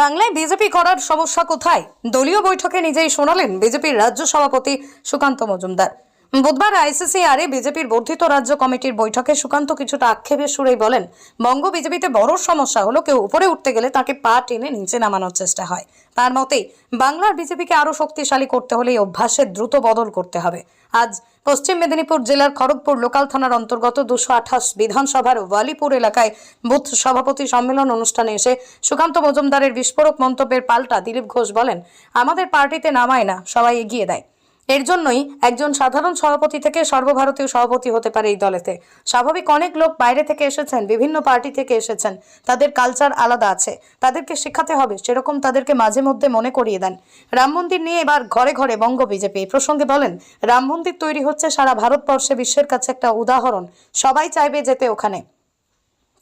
বাংলায় বিজেপি করার সমস্যা কোথায়? দলীয় বৈঠকে নিজেই শোনালেন বিজেপির রাজ্য সভাপতি সুকান্ত মজুমদার। বুধবার আইসিসি আরে বিজেপির বর্ধিত রাজ্য কমিটির বৈঠকে সুকান্ত কিছুটা আক্ষেপের সুরেই বলেন, বঙ্গ বিজেপিতে বড় সমস্যা হলো কেউ উপরে উঠতে গেলে তাকে পা টেনে নিচে নামানোর চেষ্টা হয়। তার মতে, বাংলার বিজেপিকে আরও শক্তিশালী করতে হলে এই অভ্যাসের দ্রুত বদল করতে হবে। আজ পশ্চিম মেদিনীপুর জেলার খড়গপুর লোকাল থানার অন্তর্গত দুশো আঠাশ বিধানসভার ওয়ালিপুর এলাকায় বুথ সভাপতি সম্মেলন অনুষ্ঠানে এসে সুকান্ত মজুমদারের বিস্ফোরক মন্তব্যের পাল্টা দিলীপ ঘোষ বলেন, আমাদের পার্টিতে নামায় না, সবাই এগিয়ে দেয়। এর জন্যই একজন সাধারণ সভাপতি থেকে সর্বভারতীয় সভাপতি হতে পারে এই দলেতে। স্বাভাবিক অনেক লোক বাইরে থেকে এসেছেন, বিভিন্ন পার্টি থেকে এসেছেন। তাদের কালচার আলাদা আছে। তাদেরকে শেখাতে হবে, সেরকম তাদেরকে মাঝে মধ্যে মনে করিয়ে দেন। রাম মন্দির নিয়ে এবার ঘরে ঘরে বঙ্গ বিজেপি। এই প্রসঙ্গে বলেন, রাম মন্দির তৈরি হচ্ছে সারা ভারতবর্ষে বিশ্বের কাছে একটা উদাহরণ। সবাই চাইবে যেতে ওখানে।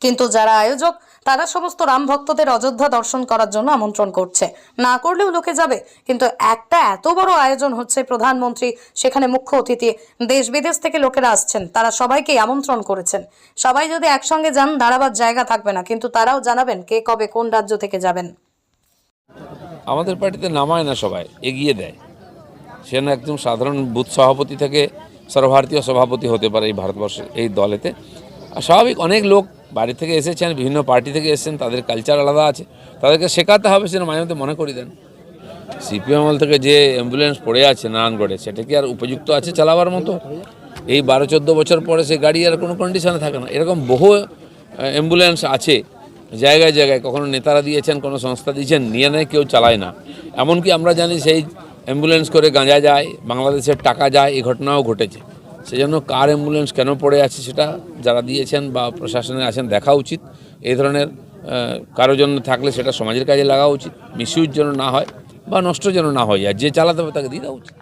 কিন্তু যারা আয়োজক, তারা সমস্ত রাম ভক্তদের অযোধ্যা দর্শন করার জন্য আমন্ত্রণ করছে। না করলেও লোকে যাবে, কিন্তু একটা এত বড় আয়োজন হচ্ছে প্রধানমন্ত্রী, সেখানে মুখ্য অতিথি দেশ বিদেশ থেকে লোকেরা আসছেন, তারা সবাইকে আমন্ত্রণ করেছেন। সবাই যদি একসঙ্গে যান, দাঁড়াবার জায়গা থাকবে না, কিন্তু তারাও জানাবেন কে কবে কোন রাজ্য থেকে যাবেন। আমাদের পার্টিতে নামায় না সবাই, এগিয়ে দেয়। সে না একদম সাধারণ বুথ সভাপতি থেকে সর্বভারতীয় সভাপতি হতে পারে এই ভারতবর্ষের এই দলেতে। স্বাভাবিক অনেক লোক বাড়ি থেকে এসেছেন, বিভিন্ন পার্টি থেকে এসেছেন, তাদের কালচার আলাদা আছে। তাদেরকে শেখাতে হবে সেটা মাঝে মধ্যে মনে করি দেন। সিপিএম থেকে যে অ্যাম্বুলেন্স পড়ে আছে নারায়ণগড়ে, সেটা কি আর উপযুক্ত আছে চালাবার মতো? এই বারো, চোদ্দ বছর পরে সে গাড়ি আর কোনো কন্ডিশনে থাকে না। এরকম বহু অ্যাম্বুলেন্স আছে, জায়গায় জায়গায়। কখনো নেতারা দিয়েছেন, কোনো সংস্থা দিয়েছেন, নিয়ে নেয়, কেউ চালায় না। এমনকি আমরা জানি সেই অ্যাম্বুলেন্স করে গাঁজা যায়, বাংলাদেশের টাকা যায়, এই ঘটনাও ঘটেছে। সেজন্য কার অ্যাম্বুলেন্স কেন পড়ে আছে সেটা যারা দিয়েছেন বা প্রশাসনে আছেন দেখা উচিত। এই ধরনের কারও জন্য থাকলে সেটা সমাজের কাজে লাগা উচিত মিসইউজ যেন না হয় বা নষ্ট যেন না হয়ে যায় যে চালাতে হবে তাকে দিয়ে দেওয়া উচিত।